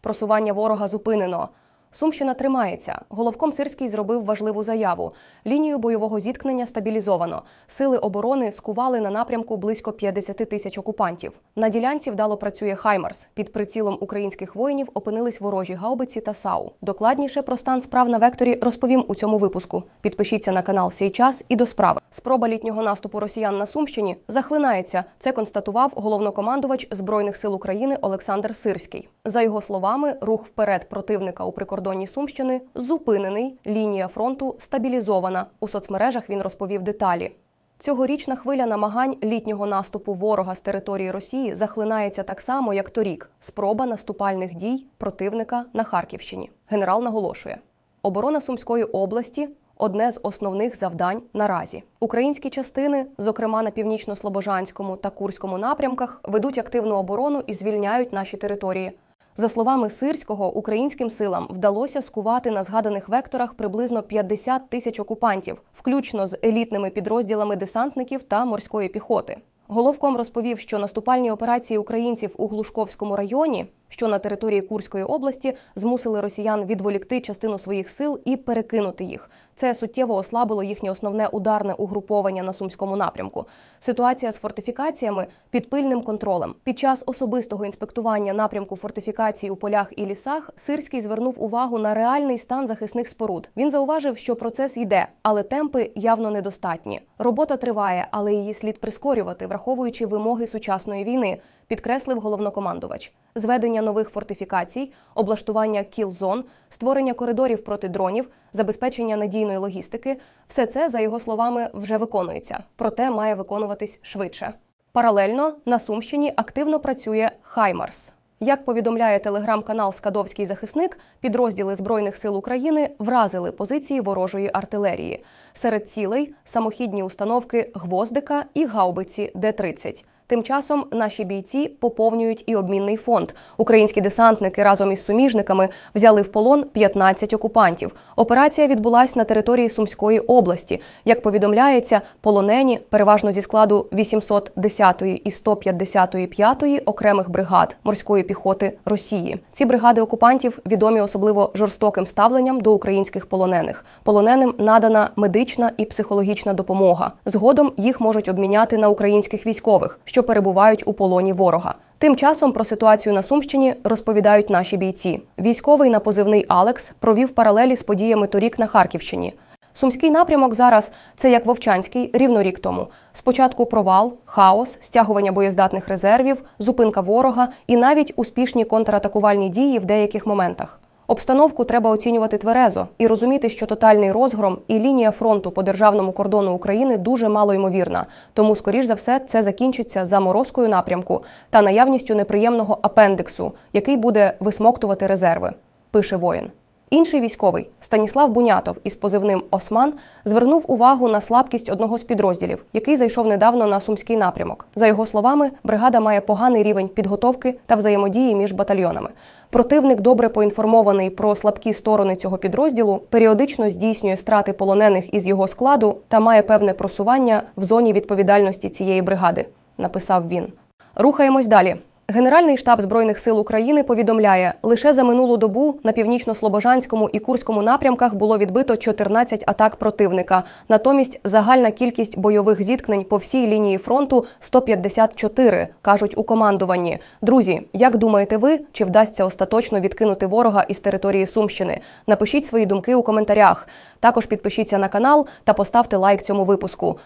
Просування ворога зупинено. Сумщина тримається. Головком Сирський зробив важливу заяву. Лінію бойового зіткнення стабілізовано. Сили оборони скували на напрямку близько 50 тисяч окупантів. На ділянці вдало працює Хаймарс. Під прицілом українських воїнів опинились ворожі гаубиці та САУ. Докладніше про стан справ на векторі розповім у цьому випуску. Підпишіться на канал «Сей час» і до справи. Спроба літнього наступу росіян на Сумщині захлинається. Це констатував головнокомандувач збройних сил України Олександр Сирський. За його словами, рух вперед противника у прикордонні Сумщини зупинений. Лінія фронту стабілізована. У соцмережах він розповів деталі. Цьогорічна хвиля намагань літнього наступу ворога з території Росії захлинається так само, як торік. Спроба наступальних дій противника на Харківщині. Генерал наголошує: оборона Сумської області. Одне з основних завдань наразі українські частини, зокрема на північно-слобожанському та курському напрямках, ведуть активну оборону і звільняють наші території. За словами Сирського, українським силам вдалося скувати на згаданих векторах приблизно 50 тисяч окупантів, включно з елітними підрозділами десантників та морської піхоти. Головком розповів, що наступальні операції українців у Глушковському районі, що на території Курської області, змусили росіян відволікти частину своїх сил і перекинути їх. Це суттєво ослабило їхнє основне ударне угруповання на сумському напрямку. Ситуація з фортифікаціями під пильним контролем. Під час особистого інспектування напрямку фортифікацій у полях і лісах Сирський звернув увагу на реальний стан захисних споруд. Він зауважив, що процес йде, але темпи явно недостатні. Робота триває, але її слід прискорювати, враховуючи вимоги сучасної війни, підкреслив головнокомандувач. Зведення нових фортифікацій, облаштування кіл-зон, створення коридорів проти дронів, забезпечення надійної логістики все це, за його словами, вже виконується, проте має виконуватись швидше. Паралельно на Сумщині активно працює Хаймарс. Як повідомляє телеграм-канал Скадовський захисник, підрозділи Збройних сил України вразили позиції ворожої артилерії. Серед цілей самохідні установки гвоздика і гаубиці Д-30. Тим часом наші бійці поповнюють і обмінний фонд. Українські десантники разом із суміжниками взяли в полон 15 окупантів. Операція відбулась на території Сумської області. Як повідомляється, полонені переважно зі складу 810-ї і 155-ї окремих бригад морської піхоти Росії. Ці бригади окупантів відомі особливо жорстоким ставленням до українських полонених. Полоненим надана медична і психологічна допомога. Згодом їх можуть обміняти на українських військових, що перебувають у полоні ворога. Тим часом про ситуацію на Сумщині розповідають наші бійці. Військовий на позивний Алекс провів паралелі з подіями торік на Харківщині. Сумський напрямок зараз це як Вовчанський рівно рік тому. Спочатку провал, хаос, стягування боєздатних резервів, зупинка ворога і навіть успішні контратакувальні дії в деяких моментах. Обстановку треба оцінювати тверезо і розуміти, що тотальний розгром і лінія фронту по державному кордону України дуже мало ймовірна. Тому, скоріш за все, це закінчиться заморозкою напрямку та наявністю неприємного апендиксу, який буде висмоктувати резерви. Пише воїн. Інший військовий Станіслав Бунятов із позивним Осман звернув увагу на слабкість одного з підрозділів, який зайшов недавно на сумський напрямок. За його словами, бригада має поганий рівень підготовки та взаємодії між батальйонами. Противник, добре поінформований про слабкі сторони цього підрозділу, періодично здійснює страти полонених із його складу та має певне просування в зоні відповідальності цієї бригади. Написав він. Рухаємось далі. Генеральний штаб збройних сил України повідомляє, лише за минулу добу на північно-слобожанському і курському напрямках було відбито 14 атак противника. Натомість загальна кількість бойових зіткнень по всій лінії фронту 154, кажуть у командуванні. Друзі, як думаєте ви, чи вдасться остаточно відкинути ворога із території Сумщини? Напишіть свої думки у коментарях. Також підпишіться на канал та поставте лайк цьому випуску.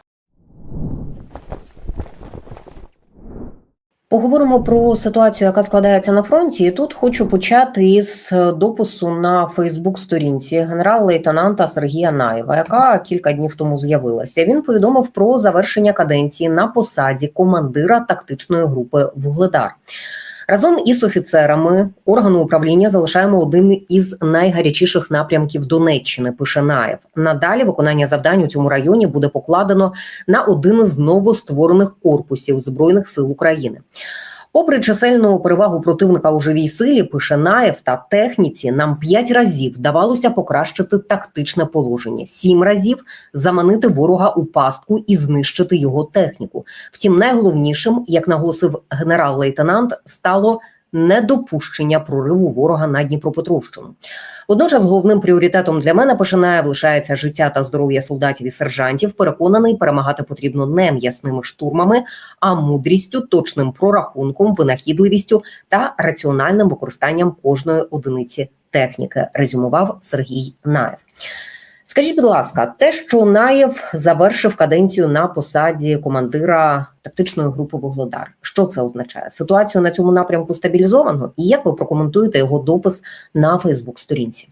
Поговоримо про ситуацію, яка складається на фронті. І тут хочу почати із допису на Фейсбук-сторінці генерал-лейтенанта Сергія Наєва, яка кілька днів тому з'явилася. Він повідомив про завершення каденції на посаді командира тактичної групи Вугледар. Разом із офіцерами органу управління залишаємо один із найгарячіших напрямків Донеччини. Пише Наєв. Надалі виконання завдань у цьому районі буде покладено на один з новостворених корпусів збройних сил України. Попри чисельну перевагу противника у живій силі, пише Наєв та техніці, нам п'ять разів вдавалося покращити тактичне положення, сім разів заманити ворога у пастку і знищити його техніку. Втім, найголовнішим, як наголосив генерал-лейтенант, стало недопущення прориву ворога на Дніпропетровщину. Водночас головним пріоритетом для мене Пашинаєв лишається життя та здоров'я солдатів і сержантів. Переконаний, перемагати потрібно не м'ясними штурмами, а мудрістю, точним прорахунком, винахідливістю та раціональним використанням кожної одиниці техніки. Резюмував Сергій Наєв. Скажіть, будь ласка, те, що Наєв завершив каденцію на посаді командира тактичної групи Вугледар, що це означає? Ситуацію на цьому напрямку стабілізовано? І як ви прокоментуєте його допис на Фейсбук-сторінці?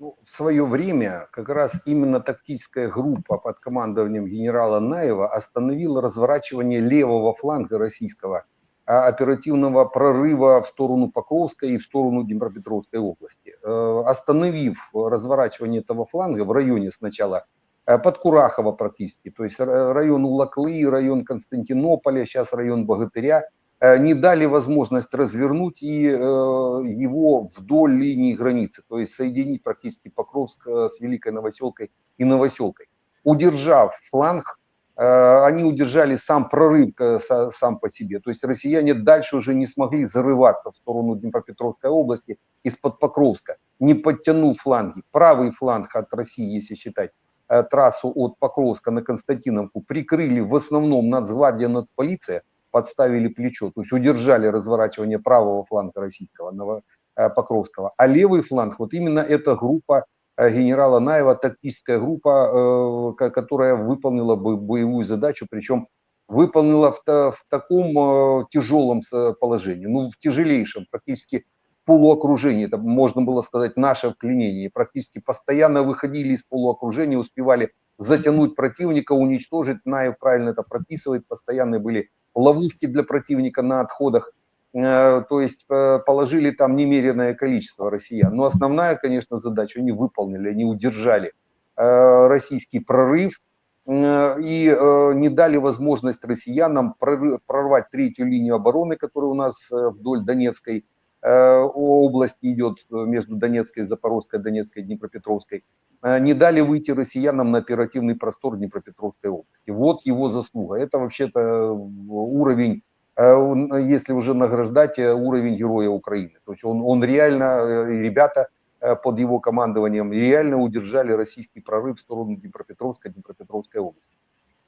Ну, в свое время как раз именно тактическая группа под командованием генерала Наева остановила разворачивание левого фланга российского оперативного прорыва в сторону Покровской и в сторону Днепропетровской области. Э, Остановив разворачивание этого фланга в районе сначала э, под Курахово практически, то есть р- район Улаклы, район Константинополя, сейчас район Богатыря, э, не дали возможность развернуть и э, его вдоль линии границы, то есть соединить практически Покровск э, с Великой Новоселкой и Новоселкой. Удержав фланг, э, они удержали сам прорыв э, са- сам по себе. То есть россияне дальше уже не смогли зарываться в сторону Днепропетровской области из-под Покровска, не подтянув фланги. Правый фланг от России, если считать э, трассу от Покровска на Константиновку, прикрыли в основном Нацгвардия, Нацполиция, подставили плечо, то есть удержали разворачивание правого фланга российского, э, Покровского. А левый фланг, вот именно эта группа э, генерала Наева, тактическая группа, э, ко- которая выполнила бы боевую задачу, причем выполнила в, в таком э, тяжелом положении, ну, в тяжелейшем, практически в полуокружении, это можно было сказать наше вклинение, практически постоянно выходили из полуокружения, успевали затянуть противника, уничтожить, Наев правильно это прописывает, постоянно были ловушки для противника на отходах, Э, то есть э, положили там немеренное количество россиян. Но основная, конечно, задача они выполнили, они удержали э, российский прорыв э, и э, не дали возможность россиянам прорвать третью линию обороны, которая у нас э, вдоль Донецкой э, области идет э, между Донецкой, Запорожской, Донецкой, Днепропетровской, э, не дали выйти россиянам на оперативный простор Днепропетровской области. Вот его заслуга. Это вообще-то э, уровень, э, э, если уже награждать, э, уровень героя Украины. То есть он, он реально, э, ребята э, под его командованием реально удержали российский прорыв в сторону Днепропетровской, Днепропетровской области.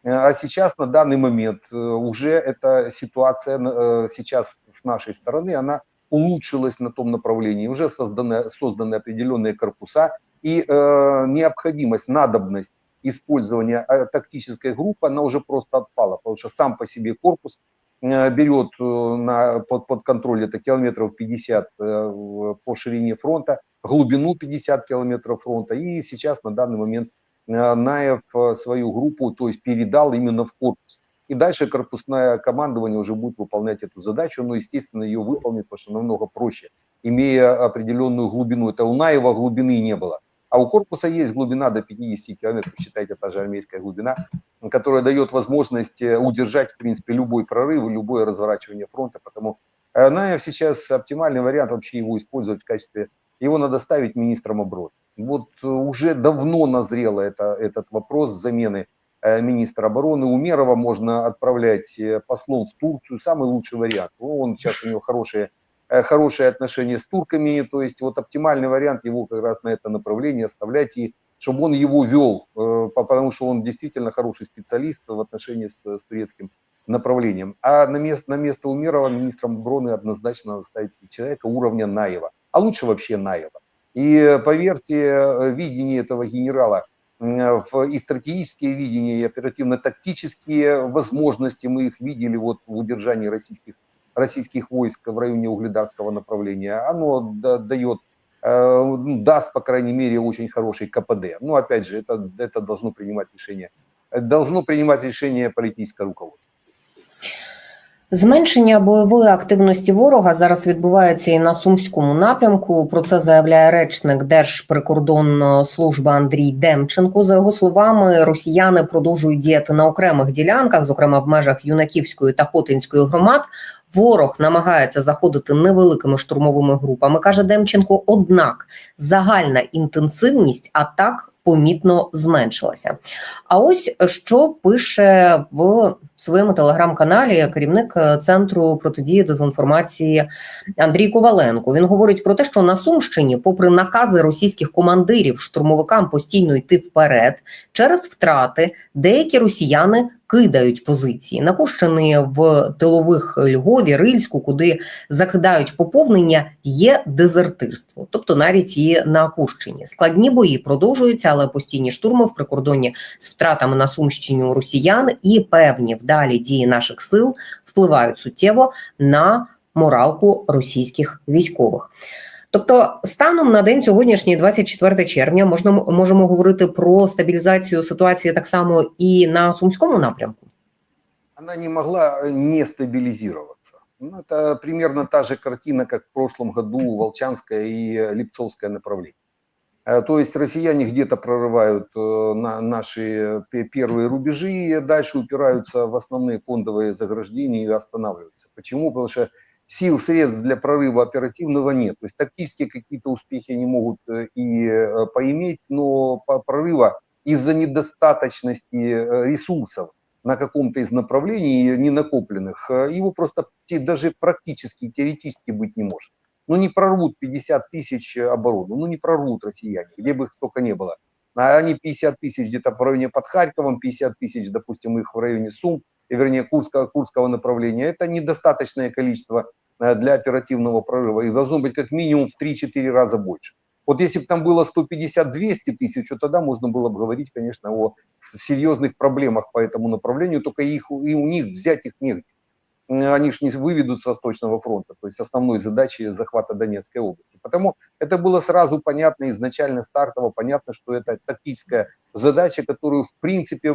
Э, А сейчас, на данный момент, э, уже эта ситуация э, сейчас с нашей стороны, она улучшилась на том направлении. Уже созданы, созданы определенные корпуса и э, необходимость, надобность использования э, тактической группы, она уже просто отпала, потому что сам по себе корпус э, берет э, на, под, под контроль это километров 50 э, в- по ширине фронта, глубину 50 километров фронта. И сейчас на данный момент э, Наев э, свою группу, то есть передал именно в корпус. И дальше корпусное командование уже будет выполнять эту задачу, но, естественно, ее выполнит, потому что намного проще, имея определенную глубину. Это у Наева глубины не было. А у корпуса есть глубина до 50 километров, считайте, та же армейская глубина, которая дает возможность э, удержать, в принципе, любой прорыв, любое разворачивание фронта. Потому э, Наев сейчас оптимальный вариант вообще его использовать в качестве, его надо ставить министром обороны. Вот э, уже давно назрело это, этот вопрос замены министра обороны. Умерова можно отправлять послом в Турцию, самый лучший вариант. Ну, Он сейчас у него хорошие хорошие отношения с турками, то есть вот оптимальный вариант его как раз на это направление оставлять и чтобы он его вел, э, по- потому что он действительно хороший специалист в отношении с, с турецким направлением. А на место, на место Умерова министром обороны однозначно надо ставить человека уровня Наева, а лучше вообще Наева. И э, поверьте, э, видение этого генерала и стратегические видения, и оперативно-тактические возможности, мы их видели вот в удержании российских российских войск в районе Угледарского направления, оно да- дает, э, ну, даст, по крайней мере, очень хороший КПД. Но опять же, это, это должно принимать решение, э, должно принимать решение политическое руководство. Зменшення бойової активності ворога зараз відбувається і на сумському напрямку. Про це заявляє речник Держприкордонслужби Андрій Демченко. За його словами, росіяни продовжують діяти на окремих ділянках, зокрема в межах Юнаківської та Хотинської громад. Ворог намагається заходити невеликими штурмовими групами, каже Демченко. Однак загальна інтенсивність атак помітно зменшилася. А ось що пише в своєму телеграм-каналі керівник е, центру протидії дезінформації Андрій Коваленко. Він говорить про те, що на Сумщині, попри накази російських командирів штурмовикам постійно йти вперед, через втрати деякі росіяни кидають позиції. На Кущини в тилових Львові, Рильську, куди закидають поповнення, є дезертирство, тобто навіть і на Кущині. Складні бої продовжуються, але постійні штурми в прикордонні з втратами на Сумщині росіян і певні вдалі дії наших сил впливають суттєво на моралку російських військових. Тобто, станом на день сьогоднішній, 24 червня, можна можемо говорити про стабілізацію ситуації так само і на сумському напрямку. Она не могла э, не стабилизироваться. Ну, это примерно та же картина, как в прошлом году Волчанское и э, Липцовское направление. Э, То есть россияне где-то прорывают э, на наши пе- первые рубежи, и дальше упираются в основные фондовые заграждения и останавливаются. Почему? Потому что сил, средств для прорыва оперативного нет. То есть тактические какие-то успехи они могут э, и э, поиметь, но прорыва из-за недостаточности э, ресурсов на каком-то из направлений не накопленных, его просто даже практически, теоретически быть не может. Ну не прорвут 50 тысяч оборону, ну не прорвут россияне, где бы их столько не было. А они 50 тысяч где-то в районе под Харьковом, 50 тысяч, допустим, их в районе Сум, вернее, Курского, Курского направления. Это недостаточное количество э, для оперативного прорыва. Их должно быть как минимум в 3-4 раза больше. Вот если бы там было 150-200 тысяч, то тогда можно было бы говорить, конечно, о серьезных проблемах по этому направлению, только их, и у них взять их негде. М, Они же не выведут с Восточного фронта, то есть основной задачи захвата Донецкой области. Потому это было сразу понятно, изначально стартово понятно, что это тактическая задача, которую, в принципе,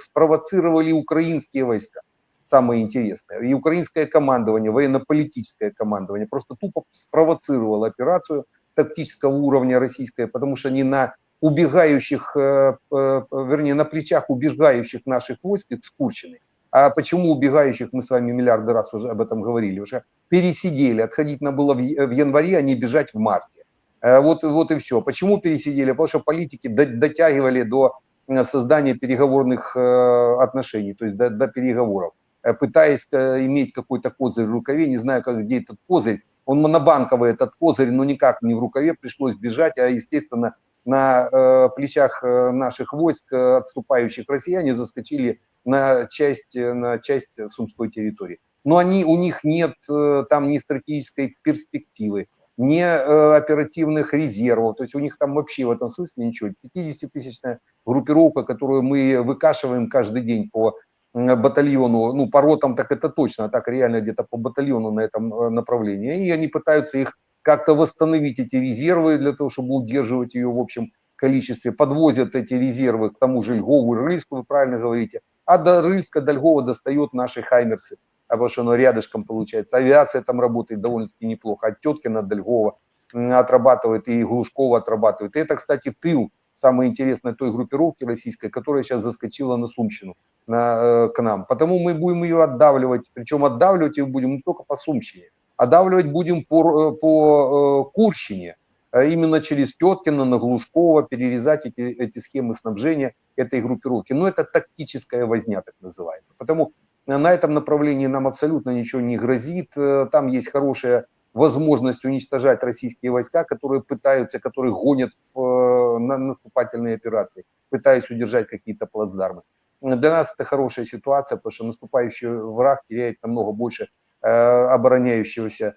спровоцировали украинские войска. Самое интересное. И украинское командование, военно-политическое командование просто тупо спровоцировало операцию тактического уровня российская, потому что они на убегающих, э, э, вернее, на плечах убегающих наших войск с Курщины. А почему убегающих, мы с вами миллиарды раз уже об этом говорили, уже пересидели, отходить надо было в январе, а не бежать в марте. Э, Вот, вот и все. Почему пересидели? Потому что политики до- дотягивали до э, создания переговорных э, отношений, то есть до, до переговоров, пытаясь иметь какой-то козырь в рукаве, не знаю, как, где этот козырь, он монобанковый этот козырь, но никак не в рукаве, пришлось бежать, а естественно на э, плечах наших войск отступающих россияне заскочили на часть, на часть Сумской территории. Но они, у них нет э, там ни стратегической перспективы, ни э, оперативных резервов, то есть у них там вообще в этом смысле ничего. 50-тысячная группировка, которую мы выкашиваем каждый день по батальону, ну, по ротам так это точно, а так реально где-то по батальону на этом э, направлении. И они пытаются их как-то восстановить, эти резервы, для того, чтобы удерживать ее в общем количестве. Подвозят эти резервы к тому же Львову и Рыльску, вы правильно говорите. А до Рыльска, до Львова достает наши хаймерсы, а потому что оно рядышком получается. Авиация там работает довольно-таки неплохо. От Теткина до Львова м, отрабатывает, и Глушкова отрабатывает. И это, кстати, тыл, самое интересное, той группировки российской, которая сейчас заскочила на Сумщину, на, э, к нам. Потому мы будем ее отдавливать, причем отдавливать ее будем не только по Сумщине, отдавливать будем по, э, по э, Курщине, э, именно через Теткина, на Глушкова, перерезать эти, эти схемы снабжения этой группировки. Но это тактическая возня, так называемая. Потому на этом направлении нам абсолютно ничего не грозит. Э, Там есть хорошая возможность уничтожать российские войска, которые пытаются, которые гонят в э, на наступательные операции, пытаясь удержать какие-то плацдармы. Для нас это хорошая ситуация, потому что наступающий враг теряет намного больше э, обороняющегося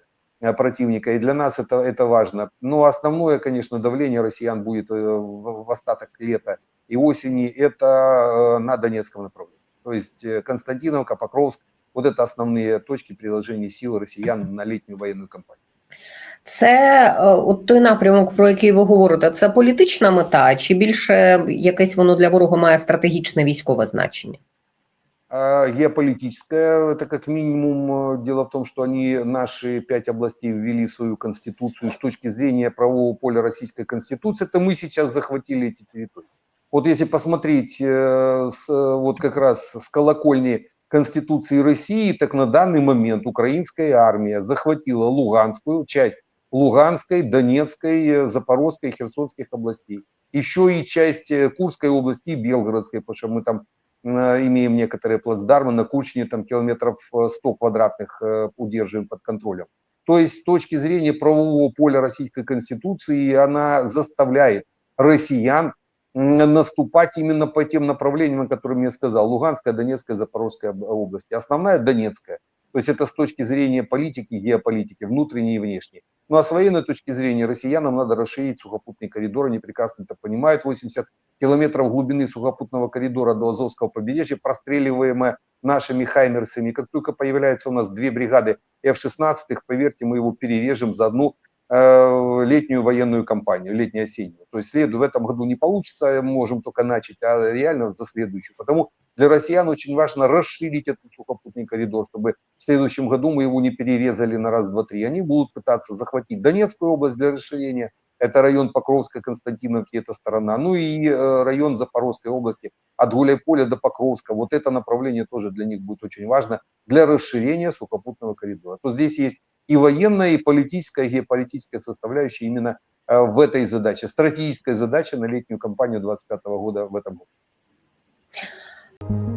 противника, и для нас это, это важно. Но основное, конечно, давление россиян будет э, в, в остаток лета и осени, это э, на Донецком направлении. То есть э, Константиновка, Покровск, вот это основные точки приложения сил россиян на летнюю военную кампанию. Це е, от той напрямок, про який ви говорите, це політична мета, чи більше якесь воно для ворога має стратегічне військове значення? А, Геополитическое, это как минимум. э, Дело в том, что они наши пять областей ввели в свою конституцию с точки зрения правового поля Российской Конституции, это мы сейчас захватили эти территории. Вот если посмотреть э, э, вот как раз с колокольни Конституции России, так на данный момент украинская армия захватила Луганскую часть Луганской, Донецкой, Запорожской, Херсонских областей. еще и часть Курской области и Белгородской, потому что мы там имеем некоторые плацдармы на Курчине, там километров э, 100 квадратных э, удерживаем под контролем. То есть с точки зрения правового поля Российской Конституции она заставляет россиян наступать именно по тем направлениям, о которых я сказал. Луганская, Донецкая, Запорожская об- области. Основная Донецкая. То есть это с точки зрения политики, геополитики, внутренней и внешней. Ну а с военной точки зрения россиянам надо расширить сухопутный коридор, они прекрасно это понимают. 80 километров глубины сухопутного коридора до Азовского побережья, простреливаемое нашими хаймерсами. Как только появляются у нас две бригады F-16, поверьте, мы его перережем за одну летнюю военную кампанию, летнюю-осеннюю. То есть следу в этом году не получится, можем только начать, а реально за следующую. Потому для россиян очень важно расширить этот сухопутный коридор, чтобы в следующем году мы его не перерезали на раз, два, три. Они будут пытаться захватить Донецкую область для расширения, это район Покровска, Константиновки, эта сторона, ну и э, район Запорожской области, от Гуляйполя до Покровска. Вот это направление тоже для них будет очень важно для расширения сухопутного коридора. То здесь есть и военная, и политическая, и геополитическая составляющая именно э, в этой задаче, стратегическая задача на летнюю кампанию 2025 года в этом году.